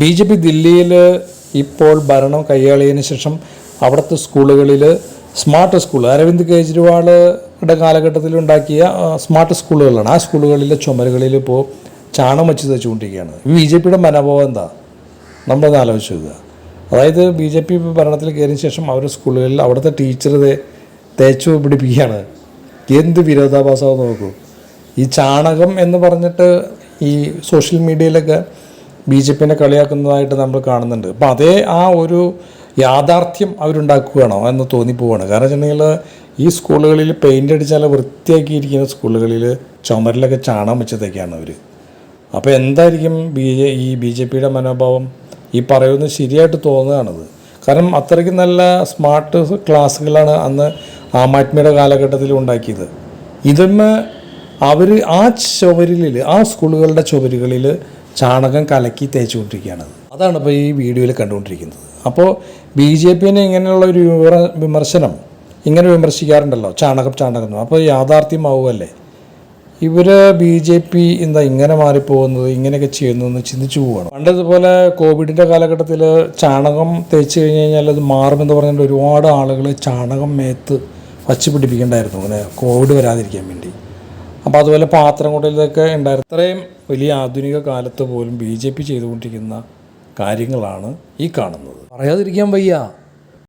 B J P ദില്ലിയിൽ ഇപ്പോൾ ഭരണം കൈയാളിയതിനു ശേഷം അവിടുത്തെ സ്കൂളുകളിൽ സ്മാർട്ട് സ്കൂൾ അരവിന്ദ് കെജ്രിവാളുടെ കാലഘട്ടത്തിൽ ഉണ്ടാക്കിയ സ്മാർട്ട് സ്കൂളുകളാണ്. ആ സ്കൂളുകളിലെ ചുമരുകളിൽ ഇപ്പോൾ ചാണം വെച്ച് തച്ചുകൊണ്ടിരിക്കുകയാണ്. ബി ജെ പിയുടെ മനോഭാവം എന്താ? നമ്മളൊന്ന് ആലോചിച്ച് നോക്കുക. അതായത് ബി ജെ പി ഭരണത്തിൽ കയറിയ ശേഷം അവരുടെ സ്കൂളുകളിൽ അവിടുത്തെ ടീച്ചർ തേച്ചു പിടിപ്പിക്കുകയാണ്. എന്ത് വിരോധാഭാസമാണെന്ന് നോക്കൂ. ഈ ചാണകം എന്ന് പറഞ്ഞിട്ട് ഈ സോഷ്യൽ മീഡിയയിലൊക്കെ ബി ജെ പിനെ കളിയാക്കുന്നതായിട്ട് നമ്മൾ കാണുന്നുണ്ട്. അപ്പം അതേ ആ ഒരു യാഥാർത്ഥ്യം അവരുണ്ടാക്കുകയാണോ എന്ന് തോന്നിപ്പോവാണ്. കാരണം വെച്ചിട്ടുണ്ടെങ്കിൽ ഈ സ്കൂളുകളിൽ പെയിന്റ് അടിച്ചാൽ വൃത്തിയാക്കിയിരിക്കുന്ന സ്കൂളുകളിൽ ചുമരിലൊക്കെ ചാണകം വെച്ചതൊക്കെയാണ് അവർ അപ്പോൾ എന്തായിരിക്കും ബി ജെ ഈ ബി ജെ പിയുടെ മനോഭാവം? ഈ പറയുന്നത് ശരിയായിട്ട് തോന്നുകയാണത്. കാരണം അത്രയ്ക്ക് നല്ല സ്മാർട്ട് ക്ലാസ്സുകളാണ് അന്ന് ആം ആദ്മിയുടെ കാലഘട്ടത്തിൽ ഉണ്ടാക്കിയത്. ഇതൊന്ന് അവർ ആ ചുവരിൽ ആ സ്കൂളുകളുടെ ചുവരുകളിൽ ചാണകം കലക്കി തേച്ചുകൊണ്ടിരിക്കുകയാണത് അതാണ് ഇപ്പോൾ ഈ വീഡിയോയിൽ കണ്ടുകൊണ്ടിരിക്കുന്നത്. അപ്പോൾ ബി ജെ പിന്നെ ഇങ്ങനെയുള്ള ഒരു വിമർശനം ഇങ്ങനെ വിമർശിക്കാറുണ്ടല്ലോ ചാണകം ചാണകം എന്ന്. അപ്പോൾ യാഥാർത്ഥ്യമാവുമല്ലേ ഇവർ ബി ജെ പി എന്താ ഇങ്ങനെ മാറിപ്പോകുന്നത് ഇങ്ങനെയൊക്കെ ചെയ്യുന്നു എന്ന് ചിന്തിച്ചു പോവുകയാണ് പണ്ടതുപോലെ കോവിഡിന്റെ കാലഘട്ടത്തിൽ ചാണകം തേച്ച് കഴിഞ്ഞ് കഴിഞ്ഞാൽ അത് മാറുമെന്ന് പറഞ്ഞിട്ട് ഒരുപാട് ആളുകൾ ചാണകം മേത്ത് വച്ച് പിടിപ്പിക്കേണ്ടായിരുന്നു. അങ്ങനെ കോവിഡ് വരാതിരിക്കാൻ വേണ്ടി. അപ്പോൾ അതുപോലെ പാത്രം കൊണ്ടിലൊക്കെ ഉണ്ടായിരുന്നു ഇത്രയും വലിയ ആധുനിക കാലത്ത് പോലും ബി ജെ പി ചെയ്തുകൊണ്ടിരിക്കുന്ന കാര്യങ്ങളാണ് ഈ കാണുന്നത്. പറയാതിരിക്കാൻ വയ്യ.